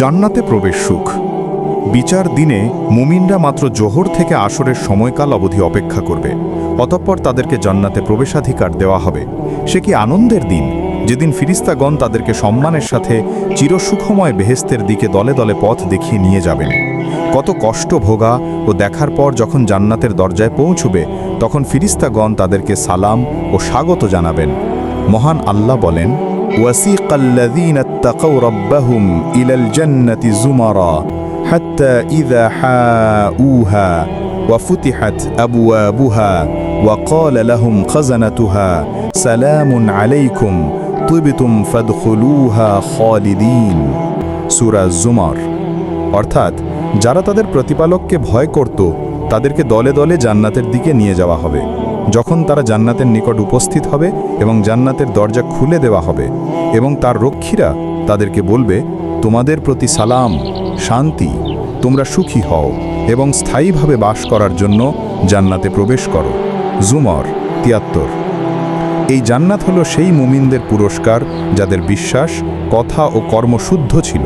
জান্নাতে প্রবেশ সুখ। বিচার দিনে মুমিনরা মাত্র জোহর থেকে আসরের সময়কাল অবধি অপেক্ষা করবে। অতঃপর তাদেরকে জান্নাতে প্রবেশাধিকার দেওয়া হবে। সে কি আনন্দের দিন? যেদিন ফিরিস্তাগণ তাদেরকে সম্মানের সাথে চিরসুখময় বেহেস্তের দিকে দলে দলে পথ দেখিয়ে নিয়ে যাবেন। কত কষ্ট ভোগা ও দেখার পর যখন জান্নাতের দরজায় পৌঁছবে, তখন ফিরিস্তাগণ তাদেরকে সালাম ও স্বাগত জানাবেন। মহান আল্লাহ বলেন وسيق الذين اتقوا ربهم إلى الجنة زمرا حتى إذا حاؤوها وفتحت أبوابها وقال لهم خزنتها سلام عليكم طبتم فادخلوها خالدين سورة الزمر অর্থাৎ যারা তাদের প্রতিপালককে ভয় করত তাদেরকে দলে দলে জান্নাতের দিকে নিয়ে যাওয়া হবে যখন তারা জান্নাতের নিকট উপস্থিত হবে এবং জান্নাতের দরজা খুলে দেওয়া হবে এবং তার রক্ষীরা তাদেরকে বলবে, তোমাদের প্রতি সালাম, শান্তি, তোমরা সুখী হও এবং স্থায়ীভাবে বাস করার জন্য জান্নাতে প্রবেশ করো। জুমর তিয়াত্তর। এই জান্নাত হলো সেই মুমিনদের পুরস্কার যাদের বিশ্বাস, কথা ও কর্মশুদ্ধ ছিল,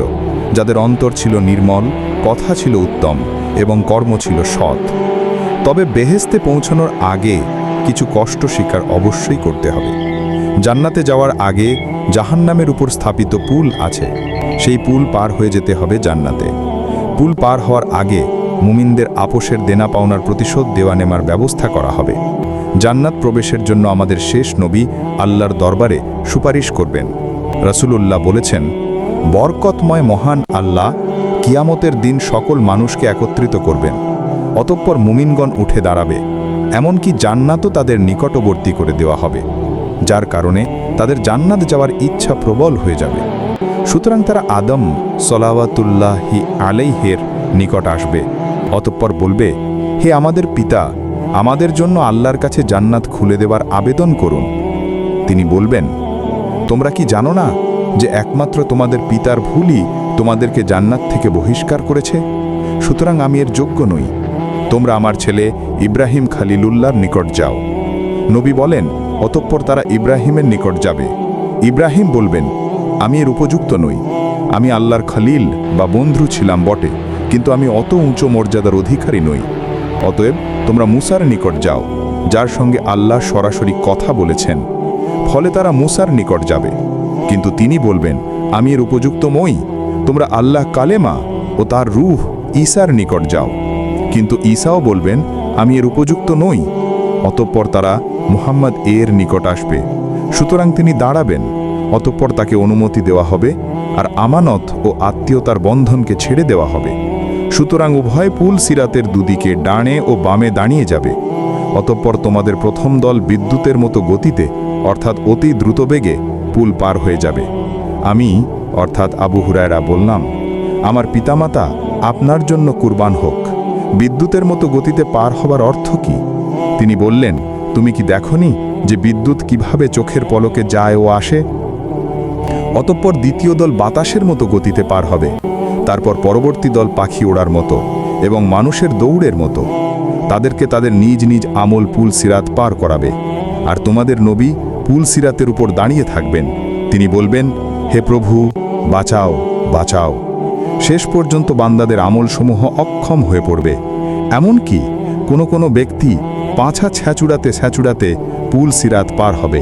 যাদের অন্তর ছিল নির্মল, কথা ছিল উত্তম এবং কর্ম ছিল সৎ। তবে বেহেস্তে পৌঁছানোর আগে কিছু কষ্ট স্বীকার অবশ্যই করতে হবে। জান্নাতে যাওয়ার আগে জাহান্নামের উপর স্থাপিত পুল আছে। সেই পুল পার হয়ে যেতে হবে জান্নাতে। পুল পার হওয়ার আগে মুমিনদের আপোষের দেনা পাওনার প্রতিশোধ দেওয়া নেমার ব্যবস্থা করা হবে। জান্নাত প্রবেশের জন্য আমাদের শেষ নবী আল্লাহর দরবারে সুপারিশ করবেন। রাসূলুল্লাহ বলেছেন, বরকতময় মহান আল্লাহ কিয়ামতের দিন সকল মানুষকে একত্রিত করবেন। অতঃপর মুমিনগণ উঠে দাঁড়াবে। এমনকি জান্নাতও তাদের নিকটবর্তী করে দেওয়া হবে, যার কারণে তাদের জান্নাত যাওয়ার ইচ্ছা প্রবল হয়ে যাবে। সুতরাং তারা আদম সলাওয়াতুল্লাহি আলাইহের নিকট আসবে, অতঃপর বলবে, হে আমাদের পিতা, আমাদের জন্য আল্লাহর কাছে জান্নাত খুলে দেবার আবেদন করুন। তিনি বলবেন, তোমরা কি জানো না যে একমাত্র তোমাদের পিতার ভুলই তোমাদেরকে জান্নাত থেকে বহিষ্কার করেছে? সুতরাং আমি এর যোগ্য নই। তোমরা আমার ছেলে ইব্রাহিম খালিলুল্লাহর নিকট যাও। নবী বলেন, অতঃপর তারা ইব্রাহিমের নিকট যাবে। ইব্রাহিম বলবেন, আমি এর উপযুক্ত নই। আমি আল্লাহর খালিল বা বন্ধু ছিলাম বটে, কিন্তু আমি অত উঁচু মর্যাদার অধিকারী নই। অতএব তোমরা মুসার নিকট যাও, যার সঙ্গে আল্লাহ সরাসরি কথা বলেছেন। ফলে তারা মুসার নিকট যাবে। কিন্তু তিনি বলবেন, আমি এর উপযুক্ত মই। তোমরা আল্লাহ কালেমা ও তার রুহ ঈসার নিকট যাও। কিন্তু ঈসাও বলবেন, আমি এর উপযুক্ত নই। অতঃপর তারা মুহাম্মদ এর নিকট আসবে। সুতরাং তিনি দাঁড়াবেন। অতঃপর তাকে অনুমতি দেওয়া হবে আর আমানত ও আত্মীয়তার বন্ধনকে ছেড়ে দেওয়া হবে। সুতরাং উভয় পুল সিরাতের দুদিকে ডানে ও বামে দাঁড়িয়ে যাবে। অতঃপর তোমাদের প্রথম দল বিদ্যুতের মতো গতিতে, অর্থাৎ অতি দ্রুতবেগে পুল পার হয়ে যাবে। আমি, অর্থাৎ আবু হুরায়রা বললাম, আমার পিতামাতা আপনার জন্য কুরবান হোক। বিদ্যুতের মতো গতিতে পার হবার অর্থ কি? তিনি বললেন, তুমি কি দেখনি যে বিদ্যুৎ কীভাবে চোখের পলকে যায় ও আসে? অতঃপর দ্বিতীয় দল বাতাসের মতো গতিতে পার হবে। তারপর পরবর্তী দল পাখি ওড়ার মতো এবং মানুষের দৌড়ের মতো। তাদেরকে তাদের নিজ নিজ আমল পুল সিরাত পার করাবে। আর তোমাদের নবী পুল সিরাতের উপর দাঁড়িয়ে থাকবেন। তিনি বলবেন, হে প্রভু, বাঁচাও বাঁচাও। শেষ পর্যন্ত বান্দাদের আমলসমূহ অক্ষম হয়ে পড়বে। এমনকি কোনো কোনো ব্যক্তি পাঁছা ছ্যাচুড়াতে ছ্যাচুড়াতে পুল সিরাত পার হবে,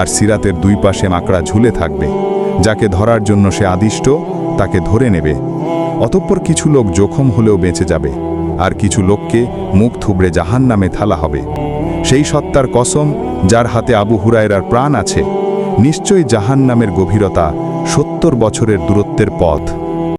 আর সিরাতের দুই পাশে মাকড়া ঝুলে থাকবে, যাকে ধরার জন্য সে আদিষ্ট, তাকে ধরে নেবে। অতঃপর কিছু লোক জখম হলেও বেঁচে যাবে, আর কিছু লোককে মুখ থুবড়ে জাহান নামে থালা হবে। সেই সত্তার কসম, যার হাতে আবু হুরায়রার প্রাণ আছে, নিশ্চয়ই জাহান নামের গভীরতা সত্তর বছরের দূরত্বের পথ।